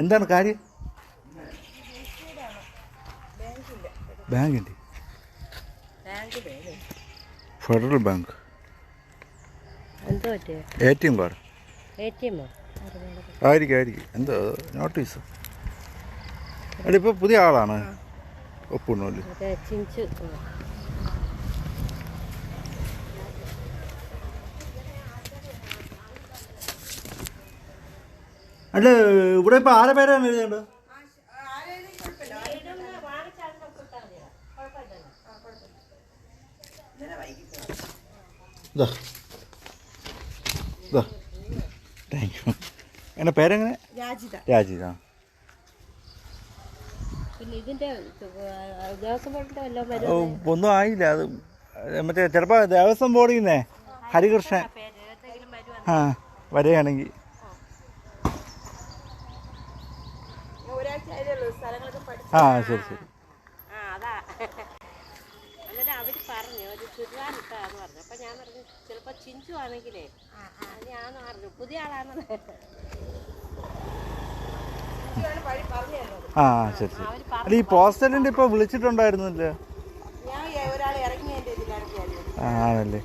എന്താണ് കാര്യം? ബാങ്കിന്റെ Federal Bank. A T M card. ആയിരിക്കും ആയിരിക്കും. എന്താ നോട്ടീസ്. എടാ ഇപ്പോൾ പുതിയ ആളാണ്. ഒപ്പിടണമല്ലോ അല്ല ഇവിടെ ഇപ്പൊ ആരെ പേരാണ് എഴുതേണ്ടത്? ഇതാ ഇതാ താങ്ക് യു എന്റെ പേരെങ്ങനെ? രാജിത. ഒന്നും ആയില്ല. അത് മറ്റേ ചിലപ്പോൾ ദേവസ്വം ബോർഡിൽ നിന്നേ. ഹരികൃഷ്ണൻ. ആ വരികയാണെങ്കിൽ. ആ ശരി ശരി. ആ അതാ. അന്നേരം അവർ പറഞ്ഞു ഒരു ചുരിദാർ ഇട്ടാന്ന് പറഞ്ഞു. അപ്പൊ ഞാൻ പറഞ്ഞു ചിഞ്ചു ആണെങ്കിലേ ഞാൻ പറഞ്ഞു. പുതിയ ആളാണെന്ന്. ആ ശരി ശരി. അല്ല ഈ പോസ്റ്റലിന്റെ ഇപ്പോൾ വിളിച്ചിട്ടുണ്ടായിരുന്നില്ല? ആണല്ലേ.